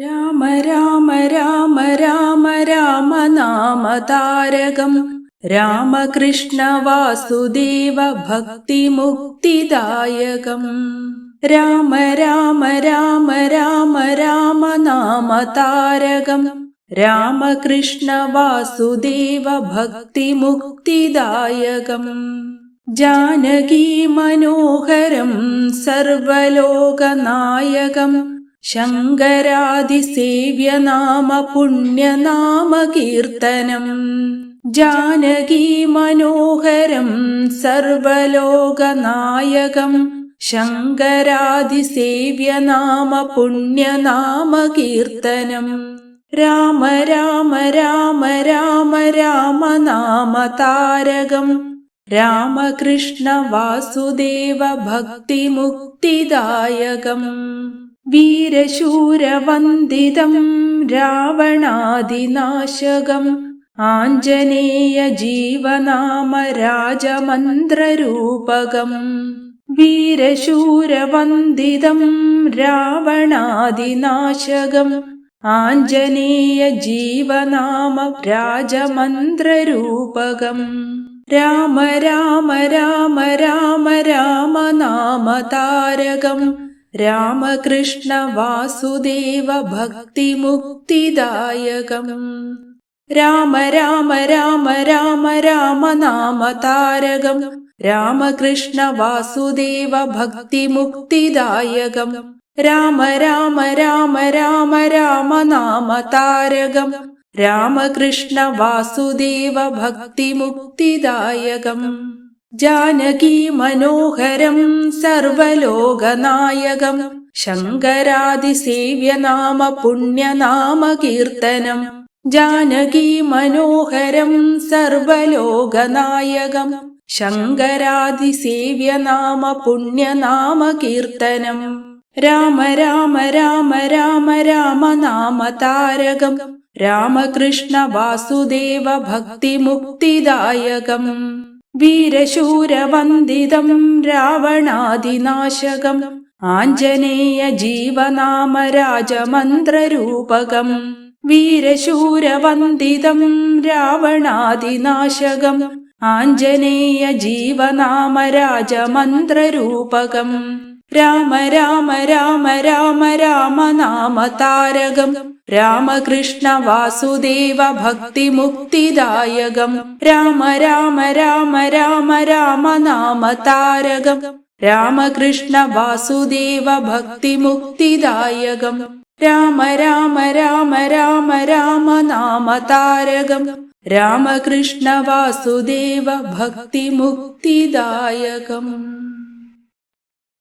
രാമ രാമ രാമ രാമ രാമ നാമതാരകം. രാമകൃഷ്ണ വാസുദേവ ഭക്തിമുക്തിദായകം. രാമ രാമ രാമ രാമ രാമ നാമതാരകം. രാമകൃഷ്ണ വാസുദേവ ഭക്തിമുക്തിദായകം. ജാനകീ മനോഹരം സർവലോകനായകം. ശങ്കരാതിസേവ്യനാമ പുണ്യനാമകീർത്തനം ജാനകീ മനോഹരം സർവലോകനായകം. ശങ്കരാതിസേവ്യനാമ പുണ്യനാമകീർത്തനം രാമ രാമ രാമ രാമ രാമ നാമ താരകം രാമകൃഷ്ണ വാസുദേവ ഭക്തിമുക്തിദായകം. വീരശൂരവന്ദിതം രാവണാദിനാശകം. ആഞ്ജനേയ ജീവനാമ രാജമന്ത്രരൂപകം വീരശൂരവന്ദിതം രാവണാദിനാശകം. ആഞ്ജനേയ ജീവനാമ രാജമന്ത്രരൂപകം രാമ രാമ രാമ രാമ രാമ രാമകൃഷ്ണ വാസുദേവ ഭക്തിമുക്തിദായകം. രാമ രാമ രാമ രാമ രാമ നാമ താരകം. രാമകൃഷ്ണ വാസുദേവ ഭക്തിമുക്തിദായകം. രാമ രാമ രാമ രാമ രാമ നാമ താരകം. രാമകൃഷ്ണ വാസുദേവ ഭക്തിമുക്തിദായകം. ജാനകി മനോഹരം സർവലോകനായകം. ശങ്കരാതിസേവ്യനാമ പുണ്യനാമ കീർത്തനം ജാനകി മനോഹരം സർവലോകനായകം. ശങ്കരാതിസേവ്യനാമ പുണ്യനാമ കീർത്തനം രാമ രാമ രാമ രാമ രാമ നാമ താരകം രാമകൃഷ്ണ വാസുദേവ ഭക്തിമുക്തിദായകം. വീരശൂരവന്ദിതം രാവണാദിനാശകം ആഞ്ജനേയ ജീവനാമ രാജമന്ത്രരൂപകം വീരശൂരവന്ദിതം രാവണാദിനാശകം ആഞ്ജനേയ ജീവനാമ രാജമന്ത്രരൂപകം രാമ രാമ രാമ രാമ രാമ നാമ താരകം. രാമകൃഷ്ണ വാസുദേവ ഭക്തിമുക്തിദായകം. രാമ രാമ രാമ രാമ രാമ നാമ താരകം. രാമകൃഷ്ണ വാസുദേവ ഭക്തിമുക്തിദായകം. രാമ രാമ രാമ രാമ രാമ നാമ താരകം. രാമകൃഷ്ണ വാസുദേവ ഭക്തിമുക്തിദായകം.